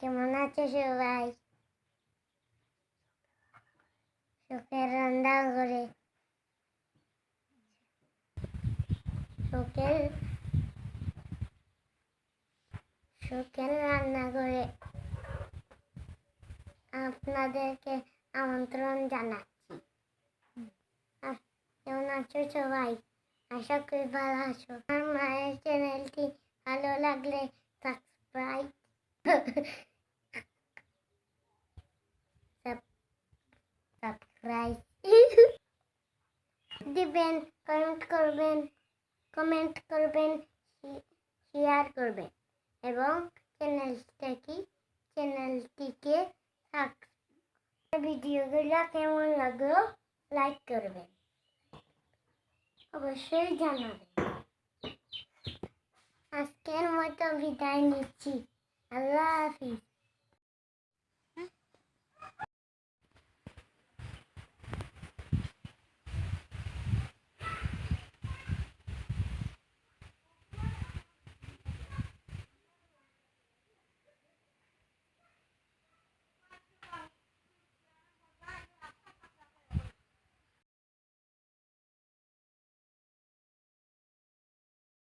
কেমন আছে সবাই সুখের রান্না করে সুখের সুখের রান্না করে আপনাদেরকে আমন্ত্রণ জানাচ্ছি কেমন আছো সবাই আশা করি ভালো আছো আমার মায়ের চ্যানেলটি ভালো লাগলে সাবস্ক্রাইব দিবেন কমেন্ট করবেন কমেন্ট করবেন শেয়ার করবেন এবং চ্যানেলটাকে চ্যানেলটিকে ভিডিওগুলো কেমন লাগল? লাইক করবেন। অবশ্যই জানাবেন। আজকের মতো বিদায় নিচ্ছি। আল্লাহ হাফিজ।